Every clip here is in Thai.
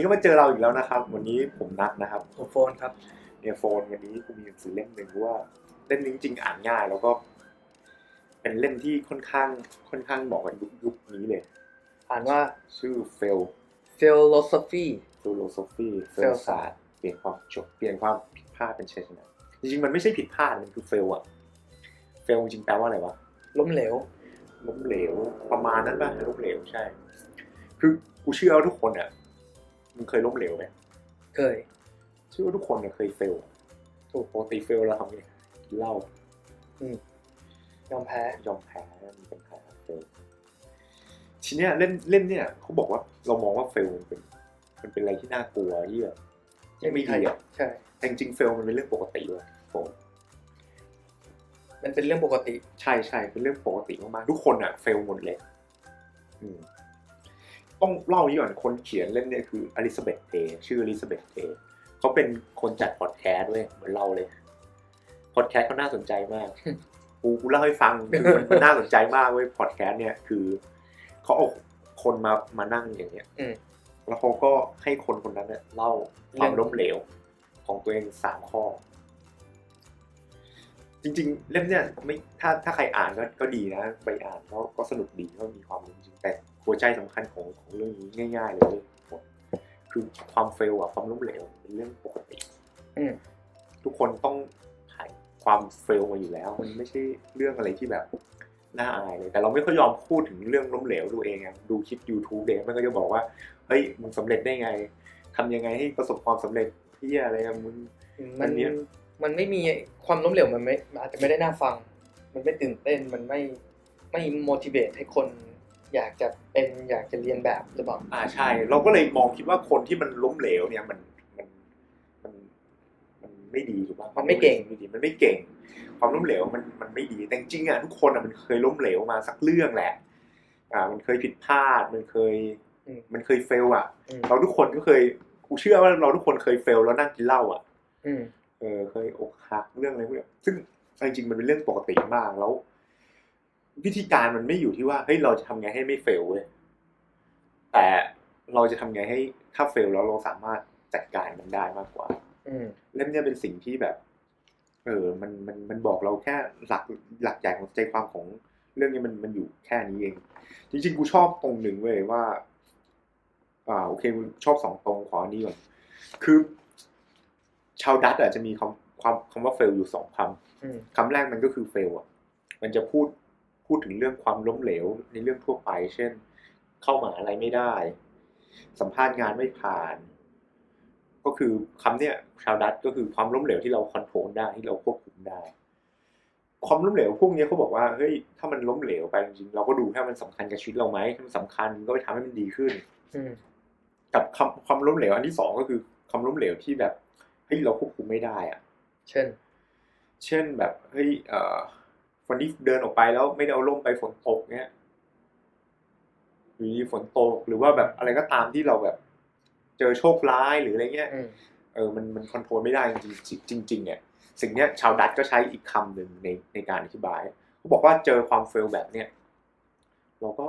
นี้ก็มาเจอเราอีกแล้วนะครับ วันนี้ผมนัดนะครับผมโฟนครับเนี่ยโฟนวันนี้กูมีหนังสือเล่มหนึ่งว่าเล่มนี้จริงๆอ่านง่าย แล้วก็ เป็นเล่มที่ค่อนข้างค่อนข้างเหมาะกับยุคยุคนี้เลย อ่านว่าชื่อ fail philosophy philosophy fail fail ศาสตร์เปลี่ยนความจบเปลี่ยนความผิดพลาดเป็นชัยชนะจริงๆมันไม่ใช่ผิดพลาดมันคือ fail อะ fail จริงๆแปลว่าอะไรวะล้มเหลวล้มเหลวประมาณนั้นป่ะล้มเหลวใช่ คือกูเชื่อว่าทุกคนอะ มึงเคยล้มเหลวไหมเคย เชื่อว่าทุกคนเนี่ยเคยเฟลถูกปกติเฟลเราทำไงกินเหล้ายอมแพ้ ยอมแพ้มีปัญหาเฟลทีเนี้ยเล่นเล่นเนี่ยเขาบอกว่าเรามองว่าเฟลมันเป็น มันเป็นอะไรที่น่ากลัวที่แบบที่ไม่ดีอะใช่ แต่จริงๆเฟลมันเป็นเรื่องปกติเลยผมมันเป็นเรื่องปกติ ใช่ใช่เป็นเรื่องปกติมากๆทุกคนอะเฟลหมดเลย อืม ต้องเล่านี้ก่อนคนเขียนเล่นเนี่ยคืออลิซาเบธเทชื่ออลิซาเบธเทเขาเป็นคนจัดพอดแคสต์ด้วยเหมือนเราเลยพอดแคสต์เขาน่าสนใจมากกูกูเล่าให้ฟังคือมันมันน่าสนใจมากเว้ยพอดแคสต์เนี่ยคือเขาเอาคนมามานั่งอย่างเงี้ยอืมแล้วเขาก็ให้คนคนนั้นเนี่ยเล่าความล้มเหลวของตัวเองสามข้อ จริง ๆ เล่มเนี่ยไม่ถ้าถ้าใครอ่านก็ก็ดีนะ ไปอ่านก็ก็สนุกดีก็มีความรู้จริงแต่ หัวใจสำคัญของของเรื่องนี้ง่าย ๆ เลยคือความเฟลอะความล้มเหลวเป็นเรื่องปกติอืมทุกคนต้องผ่านความเฟลมาอยู่แล้ว มันไม่ใช่เรื่องอะไรที่แบบน่าอายเลย แต่เราไม่ค่อยยอมพูดถึงเรื่องล้มเหลวตัวเองอะดูคลิป YouTube เด็กมันก็จะบอกว่าเฮ้ยมึงสำเร็จได้ไงทำยังไงให้ประสบความสำเร็จที่อะไรอะมึงมัอันนเนี้ยมันไม่มีความล้มเหลวมันไม่อาจจะไม่ได้น่าฟัง มันไม่ตื่นเต้นมันไม่ไม่ motivate ให้คน อยากจะเป็นอยากจะเรียนแบบหรือเปล่าอ่าใช่ เราก็เลยมองคิดว่าคนที่มันล้มเหลวเนี่ยมันมันมันมันไม่ดีถูกป่ะมันไม่เก่งไม่ดีมันไม่เก่ง ความล้มเหลวมันมันไม่ดีแต่จริงๆอะทุกคนอะมันเคยล้มเหลวมาสักเรื่องแหละ อ่า มันเคยผิดพลาดมันเคยอืมมันเคยเฟล อะอืมเราทุกคนก็เคยกูเชื่อว่าเราทุกคนเคยเฟลแล้วนั่งกินเหล้าอะอืมเออเคยอกหักเรื่องอะไรพวกเนี้ยซึ่งจริงๆมันเป็นเรื่องปกติมากแล้ว วิธีการมันไม่อยู่ที่ว่าเฮ้ยเราจะทำไงให้ไม่เฟลเว้ยแต่เราจะทำไงให้ถ้าเฟลแล้วเราสามารถจัดการมันได้มากกว่าอืมเล่มเนี้ยเป็นสิ่งที่แบบ เออ มันมันมันบอกเราแค่หลักหลักใหญ่ของใจความของเรื่องนี้มันมันอยู่แค่นี้เอง จริงๆกูชอบตรงหนึ่งเว้ยว่า อ่า โอเคกูชอบสองตรงขออันนี้ก่อนคือ ชาวดัตอาจจะมีคำความคำว่าเฟลอยู่สองคำอืมคำแรกมันก็คือเฟลอะมันจะพูด พูดถึงเรื่องความล้มเหลวในเรื่องทั่วไป เช่น เข้ามาอะไรไม่ได้ สัมภาษณ์งานไม่ผ่าน ก็คือคำเนี้ยชาวดัตก็คือความล้มเหลวที่เราคอนโทรลได้ที่เราควบคุมได้ ความล้มเหลวพวกเนี้ยเขาบอกว่าเฮ้ยถ้ามันล้มเหลวไปจริงๆเราก็ดูแค่ามันสำคัญกับชีวิตเราไหมถ้ามันสำคัญก็ไปทำให้มันดีขึ้นอืมกับคำความล้มเหลวอันที่สองก็คือความล้มเหลวที่แบบเฮ้ยเราควบคุมไม่ได้อะเช่น เช่นแบบเฮ้ยเอ่อวันนี้เดินออกไปแล้วไม่ได้เอาร่มไปฝนตกเงี้ยหรือฝนตกหรือว่าแบบอะไรก็ตามที่เราแบบ เจอโชคร้ายหรืออะไรเงี้ยอืมเออมันมันคอนโทรลไม่ได้จริงๆจริงๆเนี่ยสิ่งเนี้ยชาวดัตก็ใช้อีกคำหนึ่งในในการอธิบายเขาบอกว่าเจอความเฟลแบบเนี้ยเราก็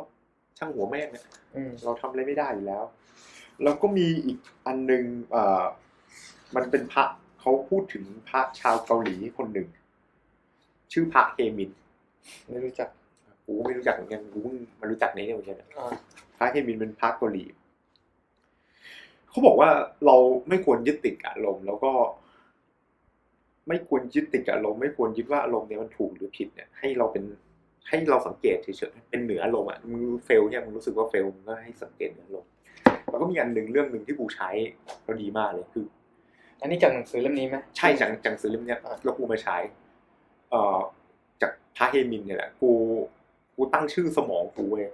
ช่างหัวแม่งเนี่ยอืมเราทำอะไรไม่ได้อยู่แล้วแล้วก็มีอีกอันหนึงเอ่อมันเป็นพระเขาพูดถึงพระชาวเกาหลีคนหนึ่ง ชื่อพระเฮมินไม่รู้จักกูก็ไม่รู้จักเหมือนกันกูเพิ่งมารู้จักในนี้เหมือนกันอ่าพระเฮมินเป็นพระเกาหลีเขาบอกว่าเราไม่ควรยึดติดกับอารมณ์แล้วก็ ไม่ควรยึดติดกับอารมณ์ไม่ควรยึดว่าอารมณ์เนี่ยมันถูกหรือผิดเนี่ย ให้เราเป็นให้เราสังเกตเฉยๆเป็นเหนืออารมณ์อะมึงเฟลเนี่ยมึงรู้สึกว่าเฟลมึงก็ให้สังเกตเหนืออารมณ์แล้วก็มีอันหนึ่งเรื่องหนึ่งที่กูใช้แล้วดีมากเลยคือ อันนี้จากหนังสือเล่มนี้ไหมใช่จากจากซื้อเล่มเนี้ยอะแล้วกูมาใช้เอ่อ จากพระเฮมินเนี่ยแหละกูกูตั้งชื่อสมองกูเว้ย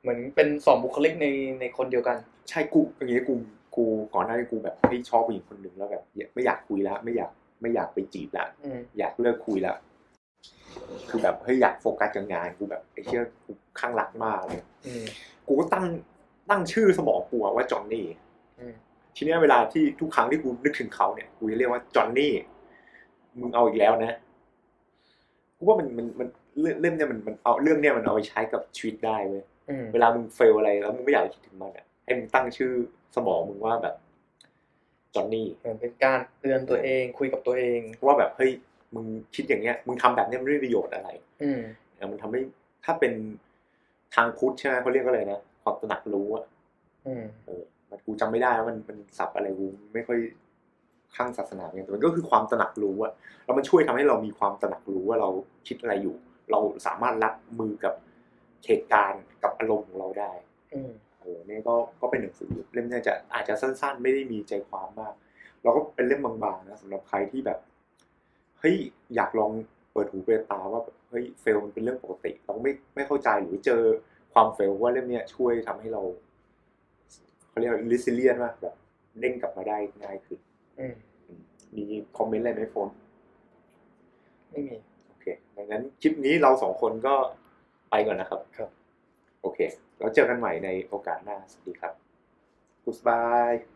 เหมือนเป็นสองบุคลิกในในคนเดียวกัน ใช่กูอย่างงี้กูกูก่อนหน้านี้กูแบบไม่ชอบผู้หญิงคนหนึ่งแล้วแบบไม่อยากคุยแล้วไม่อยากไม่อยากไปจีบละอืมอยากเลิกคุยละคือแบบเฮ้ยอยากโฟกัสกับงานกูแบบไอ้เชี่ยกูข้างรักมากเลยอืมกูก็ตั้งตั้งชื่อสมองกูอะว่าจอห์นนี่อืมทีเนี้ยเวลาที่ทุกครั้งที่กูนึกถึงเขาเนี่ยกูจะเรียกว่าจอห์นนี่ มึงเอาอีกแล้วนะกูว่ามันมันมันเรื่องเรื่องเนี่ยมันมันเอาเรื่องเนี่ยมันเอาไปใช้กับชีวิตได้เว้ยอืมเวลามึงเฟลอะไรแล้วมึงไม่อยากจะคิดถึงมันอะให้มึงตั้งชื่อสมองมึงว่าแบบจอนนี่เหมือนเป็นการเตือนตัวเองคุยกับตัวเองว่าแบบเฮ้ยมึงคิดอย่างเงี้ย มึงทำแบบเนี้ยมันไม่มีประโยชน์อะไร อืมเออมันทำให้ถ้าเป็นทางพุทธใช่ไหมเขาเรียกว่าอะไรนะความตระหนักรู้อะอืมเออ มันกูจำไม่ได้แล้วมันมันศัพท์อะไรกูไม่ค่อย ข้างศาสนาเนี่ยแต่มันก็คือความตระหนักรู้อะแล้วมันช่วยทำให้เรามีความตระหนักรู้ว่าเราคิดอะไรอยู่ เราสามารถรับมือกับเหตุการณ์กับอารมณ์ของเราได้อืมเออเนี่ยก็ก็เป็นหนังสือเล่มเนี้จะอาจจะสั้น ๆ ไม่ได้มีใจความมาก เราก็เป็นเล่มบางๆนะสำหรับใครที่แบบเฮ้ยอยากลองเปิดหูเปิดตาว่าแบบเฮ้ยเฟลมันเป็นเรื่องปกติ เราไม่ไม่เข้าใจหรือเจอความเฟลว่าเล่มเนี้ยช่วยทำให้เราเขาเรียกลิซิเลียนมากแบบเด้งกลับมาได้ง่ายขึ้นอื มมีคอมเมนต์อะไรไหมโฟนไม่มี โอเค ดังนั้นคลิปนี้เราสองคนก็ไปก่อนนะครับ ครับ โอเค แล้วเจอกันใหม่ในโอกาสหน้า สวัสดีครับ Goodbye